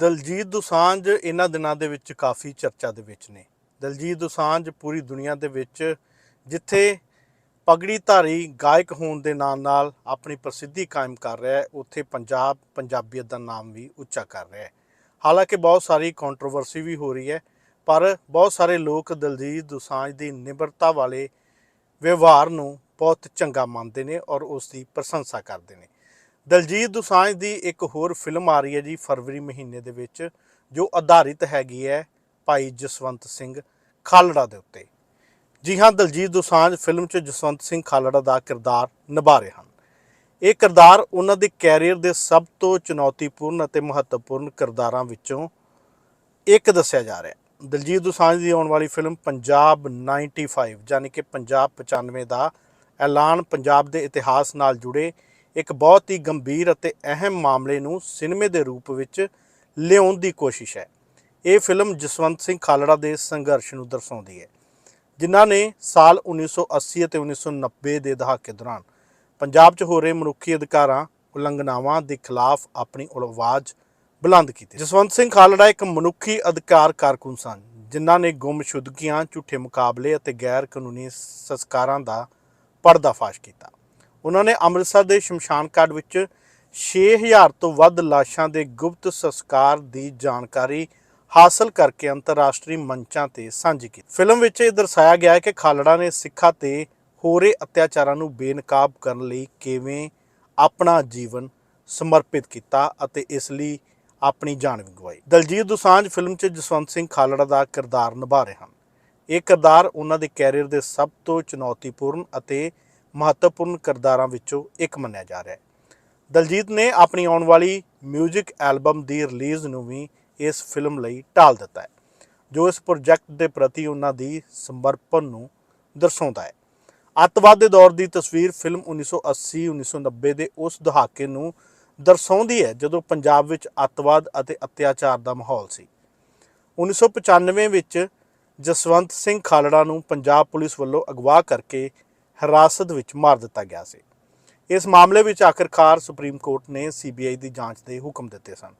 ਦਲਜੀਤ ਦੁਸਾਂਝ ਇਹਨਾਂ ਦਿਨਾਂ ਦੇ ਵਿੱਚ ਕਾਫੀ ਚਰਚਾ ਦੇ ਵਿੱਚ ਨੇ। ਦਲਜੀਤ ਦੁਸਾਂਝ ਪੂਰੀ ਦੁਨੀਆ ਦੇ ਵਿੱਚ ਜਿੱਥੇ ਪਗੜੀ ਧਾਰੀ ਗਾਇਕ ਹੋਣ ਦੇ ਨਾਲ ਨਾਲ ਆਪਣੀ ਪ੍ਰਸਿੱਧੀ ਕਾਇਮ ਕਰ ਰਿਹਾ ਹੈ, ਉੱਥੇ ਪੰਜਾਬ ਪੰਜਾਬੀਅਤ ਦਾ ਨਾਮ ਵੀ ਉੱਚਾ ਕਰ ਰਿਹਾ ਹੈ। ਹਾਲਾਂਕਿ ਬਹੁਤ ਸਾਰੀ ਕੰਟਰੋਵਰਸੀ ਵੀ ਹੋ ਰਹੀ ਹੈ, ਪਰ ਬਹੁਤ ਸਾਰੇ ਲੋਕ ਦਲਜੀਤ ਦੁਸਾਂਝ ਦੀ ਨਿਮਰਤਾ ਵਾਲੇ ਵਿਵਹਾਰ ਨੂੰ ਬਹੁਤ ਚੰਗਾ ਮੰਨਦੇ ਨੇ ਔਰ ਉਸ ਦੀ ਪ੍ਰਸ਼ੰਸਾ ਕਰਦੇ ਨੇ। ਦਲਜੀਤ ਦੁਸਾਂਝ ਦੀ ਇੱਕ ਹੋਰ ਫਿਲਮ ਆ ਰਹੀ ਹੈ ਜੀ ਫਰਵਰੀ ਮਹੀਨੇ ਦੇ ਵਿੱਚ, ਜੋ ਆਧਾਰਿਤ ਹੈਗੀ ਹੈ ਭਾਈ ਜਸਵੰਤ ਸਿੰਘ ਖਾਲੜਾ ਦੇ ਉੱਤੇ। ਜੀ ਹਾਂ, ਦਲਜੀਤ ਦੁਸਾਂਝ ਫਿਲਮ 'ਚ ਜਸਵੰਤ ਸਿੰਘ ਖਾਲੜਾ ਦਾ ਕਿਰਦਾਰ ਨਿਭਾ ਰਹੇ ਹਨ। ਇਹ ਕਿਰਦਾਰ ਉਹਨਾਂ ਦੇ ਕੈਰੀਅਰ ਦੇ ਸਭ ਤੋਂ ਚੁਣੌਤੀਪੂਰਨ ਅਤੇ ਮਹੱਤਵਪੂਰਨ ਕਿਰਦਾਰਾਂ ਵਿੱਚੋਂ ਇੱਕ ਦੱਸਿਆ ਜਾ ਰਿਹਾ ਹੈ। ਦਲਜੀਤ ਦੁਸਾਂਝ ਦੀ ਆਉਣ ਵਾਲੀ ਫਿਲਮ ਪੰਜਾਬ 95 ਯਾਨੀ ਕਿ ਪੰਜਾਬ 95 ਦਾ ਐਲਾਨ ਪੰਜਾਬ ਦੇ ਇਤਿਹਾਸ ਨਾਲ ਜੁੜੇ ਇੱਕ ਬਹੁਤ ਹੀ ਗੰਭੀਰ ਅਤੇ ਅਹਿਮ ਮਾਮਲੇ ਨੂੰ ਸਿਨੇਮੇ ਦੇ ਰੂਪ ਵਿੱਚ ਲਿਆਉਣ ਦੀ ਕੋਸ਼ਿਸ਼ ਹੈ। ਇਹ ਫਿਲਮ ਜਸਵੰਤ ਸਿੰਘ ਖਾਲੜਾ ਦੇ ਸੰਘਰਸ਼ ਨੂੰ ਦਰਸਾਉਂਦੀ ਹੈ, ਜਿਨ੍ਹਾਂ ਨੇ ਸਾਲ 1980 ਅਤੇ 1990 ਦੇ ਦਹਾਕੇ ਦੌਰਾਨ ਪੰਜਾਬ 'ਚ ਹੋ ਰਹੇ ਮਨੁੱਖੀ ਅਧਿਕਾਰਾਂ, ਉਲੰਘਣਾਵਾਂ ਦੇ ਖਿਲਾਫ ਆਪਣੀ ਆਵਾਜ਼ ਬੁਲੰਦ ਕੀਤੀ। ਜਸਵੰਤ ਸਿੰਘ ਖਾਲੜਾ ਇੱਕ ਮਨੁੱਖੀ ਅਧਿਕਾਰ ਕਾਰਕੁਨ ਸਨ, ਜਿਨ੍ਹਾਂ ਨੇ ਗੁੰਮਸ਼ੁਦਗੀਆਂ, ਝੂਠੇ ਮੁਕਾਬਲੇ ਅਤੇ ਗੈਰ ਕਾਨੂੰਨੀ ਸੰਸਕਾਰਾਂ ਦਾ ਪਰਦਾਫਾਸ਼ ਕੀਤਾ। ਉਹਨਾਂ ਨੇ ਅੰਮ੍ਰਿਤਸਰ ਦੇ ਸ਼ਮਸ਼ਾਨ ਘਾਟ ਵਿੱਚ 6000 ਤੋਂ ਵੱਧ ਲਾਸ਼ਾਂ ਦੇ ਗੁਪਤ ਸੰਸਕਾਰ ਦੀ ਜਾਣਕਾਰੀ ਹਾਸਲ ਕਰਕੇ ਅੰਤਰਰਾਸ਼ਟਰੀ ਮੰਚਾਂ ਤੇ ਸਾਂਝੀ ਕੀਤੀ। ਫਿਲਮ ਵਿੱਚ ਇਹ ਦਰਸਾਇਆ ਗਿਆ ਹੈ ਕਿ ਖਾਲੜਾ ਨੇ ਸਿੱਖਾਂ ਤੇ ਹੋ ਰਹੇ ਅਤਿਆਚਾਰਾਂ ਨੂੰ ਬੇਨਕਾਬ ਕਰਨ ਲਈ ਕਿਵੇਂ ਆਪਣਾ ਜੀਵਨ ਸਮਰਪਿਤ ਕੀਤਾ ਅਤੇ ਇਸ ਲਈ ਆਪਣੀ ਜਾਨ ਵੀ ਗਵਾਈ। ਦਲਜੀਤ ਦੁਸਾਂਝ ਫਿਲਮ 'ਚ ਜਸਵੰਤ ਸਿੰਘ ਖਾਲੜਾ ਦਾ ਕਿਰਦਾਰ ਨਿਭਾ ਰਹੇ ਹਨ। ਇਹ ਕਿਰਦਾਰ ਉਹਨਾਂ ਦੇ ਕੈਰੀਅਰ ਦੇ ਸਭ ਤੋਂ ਚੁਣੌਤੀਪੂਰਨ ਅਤੇ ਮਹੱਤਵਪੂਰਨ ਕਿਰਦਾਰਾਂ ਵਿੱਚੋਂ ਇੱਕ ਮੰਨਿਆ ਜਾ ਰਿਹਾ ਹੈ। ਦਲਜੀਤ ਨੇ ਆਪਣੀ ਆਉਣ ਵਾਲੀ 뮤직 ਐਲਬਮ ਦੀ ਰਿਲੀਜ਼ ਨੂੰ ਵੀ ਇਸ ਫਿਲਮ ਲਈ ਢਾਲ ਦਿੱਤਾ ਹੈ, ਜੋ ਇਸ ਪ੍ਰੋਜੈਕਟ ਦੇ ਪ੍ਰਤੀ ਉਹਨਾਂ ਦੀ ਸਮਰਪਣ ਨੂੰ ਦਰਸਾਉਂਦਾ ਹੈ। ਅੱਤਵਾਦ ਦੇ ਦੌਰ ਦੀ ਤਸਵੀਰ ਫਿਲਮ 1980 1990 ਦੇ ਉਸ ਦਹਾਕੇ ਨੂੰ ਦਰਸਾਉਂਦੀ ਹੈ, ਜਦੋਂ ਪੰਜਾਬ ਵਿੱਚ ਅੱਤਵਾਦ ਅਤੇ ਅਤਿਆਚਾਰ ਦਾ ਮਾਹੌਲ ਸੀ। 1995 ਵਿੱਚ ਜਸਵੰਤ ਸਿੰਘ ਖਾਲੜਾ ਨੂੰ ਪੰਜਾਬ ਪੁਲਿਸ ਵੱਲੋਂ ਅਗਵਾ ਕਰਕੇ ਹਿਰਾਸਤ ਵਿੱਚ ਮਾਰ ਦਿੱਤਾ ਗਿਆ ਸੀ। ਇਸ ਮਾਮਲੇ ਵਿੱਚ ਆਖਿਰਕਾਰ ਸੁਪਰੀਮ ਕੋਰਟ ਨੇ ਸੀਬੀਆਈ ਦੀ ਜਾਂਚ ਦੇ ਹੁਕਮ ਦਿੱਤੇ ਸਨ।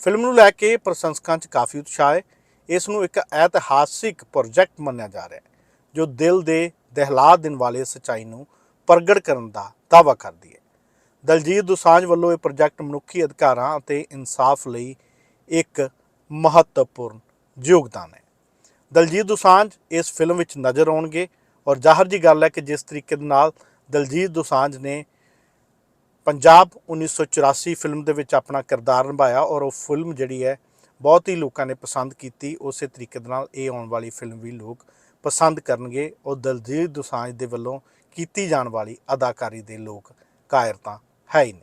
ਫਿਲਮ ਨੂੰ ਲੈ ਕੇ ਪ੍ਰਸ਼ੰਸਕਾਂ 'ਚ ਕਾਫੀ ਉਤਸ਼ਾਹ ਹੈ। ਇਸ ਨੂੰ ਇੱਕ ਐਤਿਹਾਸਿਕ ਪ੍ਰੋਜੈਕਟ ਮੰਨਿਆ ਜਾ ਰਿਹਾ ਹੈ, ਜੋ ਦਿਲ ਦੇ ਦਹਿਲਾ ਦੇਣ ਵਾਲੇ ਸਚਾਈ ਨੂੰ ਪ੍ਰਗਟ ਕਰਨ ਦਾ ਦਾਅਵਾ ਕਰਦੀ ਹੈ। ਦਲਜੀਤ ਦੁਸਾਂਝ ਵੱਲੋਂ ਇਹ ਪ੍ਰੋਜੈਕਟ ਮਨੁੱਖੀ ਅਧਿਕਾਰਾਂ ਅਤੇ ਇਨਸਾਫ ਲਈ ਇੱਕ ਮਹੱਤਵਪੂਰਨ ਯੋਗਦਾਨ ਹੈ। ਦਲਜੀਤ ਦੁਸਾਂਝ ਇਸ ਫਿਲਮ ਵਿੱਚ ਨਜ਼ਰ ਆਉਣਗੇ। ਔਰ ਜ਼ਾਹਰ ਜੀ ਗੱਲ ਹੈ ਕਿ ਜਿਸ ਤਰੀਕੇ ਦੇ ਨਾਲ ਦਲਜੀਤ ਦੋਸਾਂਝ ਨੇ ਪੰਜਾਬ 1984 ਫਿਲਮ ਦੇ ਵਿੱਚ ਆਪਣਾ ਕਿਰਦਾਰ ਨਿਭਾਇਆ ਔਰ ਉਹ ਫਿਲਮ ਜਿਹੜੀ ਹੈ ਬਹੁਤ ਹੀ ਲੋਕਾਂ ਨੇ ਪਸੰਦ ਕੀਤੀ, ਉਸੇ ਤਰੀਕੇ ਦੇ ਨਾਲ ਇਹ ਆਉਣ ਵਾਲੀ ਫਿਲਮ ਵੀ ਲੋਕ ਪਸੰਦ ਕਰਨਗੇ। ਉਹ ਦਲਜੀਤ ਦੋਸਾਂਝ ਦੇ ਵੱਲੋਂ ਕੀਤੀ ਜਾਣ ਵਾਲੀ ਅਦਾਕਾਰੀ ਦੇ ਲੋਕ ਕਾਇਰ ਤਾਂ ਹੈ ਹੀ ਨਹੀਂ।